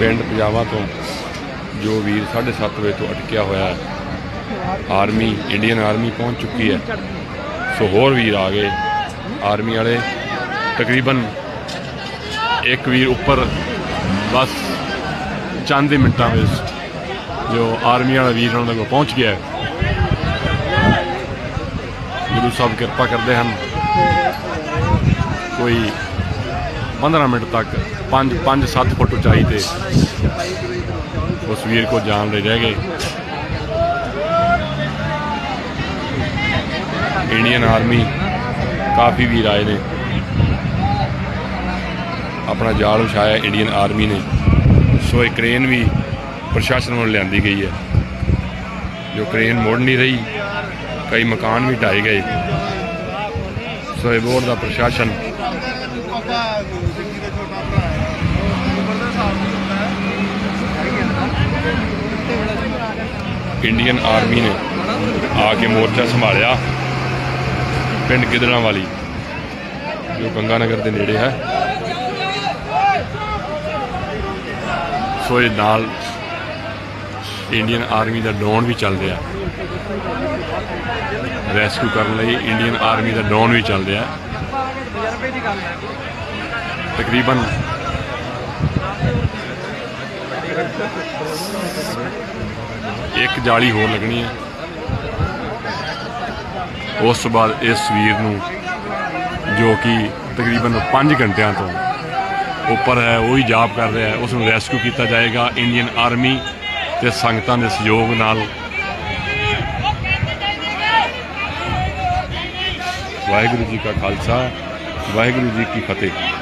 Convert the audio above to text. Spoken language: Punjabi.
ਪਿੰਡ ਪਜਾਵਾ ਤੋਂ, ਜੋ ਵੀਰ 7:30 ਵਜੇ ਤੋਂ ਅਟਕਿਆ ਹੋਇਆ ਹੈ। ਆਰਮੀ, ਇੰਡੀਅਨ ਆਰਮੀ ਪਹੁੰਚ ਚੁੱਕੀ ਹੈ। ਸੋ ਹੋਰ ਵੀਰ ਆ ਗਏ। ਆਰਮੀ ਵਾਲੇ ਤਕਰੀਬਨ ਇੱਕ ਵੀਰ ਉੱਪਰ, ਬਸ ਚੰਦ ਦੇ ਮਿੰਟਾਂ ਵਿੱਚ ਜੋ ਆਰਮੀ ਵਾਲਾ ਵੀਰ ਉਹਨਾਂ ਕੋਲ ਪਹੁੰਚ ਗਿਆ ਗੁਰੂ ਸਾਹਿਬ ਕਿਰਪਾ ਕਰਦੇ ਹਨ। ਕੋਈ 15 ਮਿੰਟ ਤੱਕ 5 5 7 ਫੁੱਟ ਉਚਾਈ ਤੇ ਉਸ ਵੀਰ ਕੋ ਜਾਣ ਲਈ ਰਹਿ ਗਏ। ਇੰਡੀਅਨ ਆਰਮੀ ਕਾਫੀ ਵੀਰ ਆਏ ਨੇ। ਆਪਣਾ ਜਾਲ ਵਿਛਾਇਆ ਇੰਡੀਅਨ ਆਰਮੀ ਨੇ। ਸੋ ਇਹ ਕ੍ਰੇਨ ਵੀ ਪ੍ਰਸ਼ਾਸਨ ਵੱਲੋਂ ਲਿਆਂਦੀ ਗਈ ਹੈ। ਜੋ ਕ੍ਰੇਨ ਮੋੜ ਨਹੀਂ ਰਹੀ, ਕਈ ਮਕਾਨ ਵੀ ਢਾਏ ਗਏ। ਸੋ ਇਹ ਬੋਰਡ ਦਾ ਪ੍ਰਸ਼ਾਸਨ ਇੰਡੀਅਨ ਆਰਮੀ ਨੇ ਆ ਕੇ ਮੋਰਚਾ ਸੰਭਾਲਿਆ। ਪਿੰਡ ਗਿੱਦੜਾਂ ਵਾਲੀ ਜੋ ਗੰਗਾ ਨਗਰ ਦੇ ਨੇੜੇ ਹੈ। ਸੋ ਇਹ ਨਾਲ ਇੰਡੀਅਨ ਆਰਮੀ ਦਾ ਡਰੋਨ ਵੀ ਚੱਲ ਰਿਹਾ। ਰੈਸਕਿਊ ਕਰਨ ਲਈ ਇੰਡੀਅਨ ਆਰਮੀ ਦਾ ਡਰੋਨ ਵੀ ਚੱਲ ਰਿਹਾ। ਤਕਰੀਬਨ ਇੱਕ ਜਾਲੀ ਹੋਰ ਲੱਗਣੀ ਹੈ। ਉਸ ਤੋਂ ਬਾਅਦ ਇਸ ਵੀਰ ਨੂੰ, ਜੋ ਕਿ ਤਕਰੀਬਨ 5 ਘੰਟਿਆਂ ਤੋਂ ਉੱਪਰ ਹੈ, ਉਹ ਹੀ ਜਾਪ ਕਰ ਰਿਹਾ ਹੈ। ਉਸ ਨੂੰ ਰੈਸਕਿਊ ਕੀਤਾ ਜਾਏਗਾ ਇੰਡੀਅਨ ਆਰਮੀ ਤੇ ਸੰਗਤਾਂ ਦੇ ਸਹਿਯੋਗ ਨਾਲ। ਵਾਹਿਗੁਰੂ ਜੀ ਕਾ ਖਾਲਸਾ, ਵਾਹਿਗੁਰੂ ਜੀ ਕੀ ਫਤਿਹ।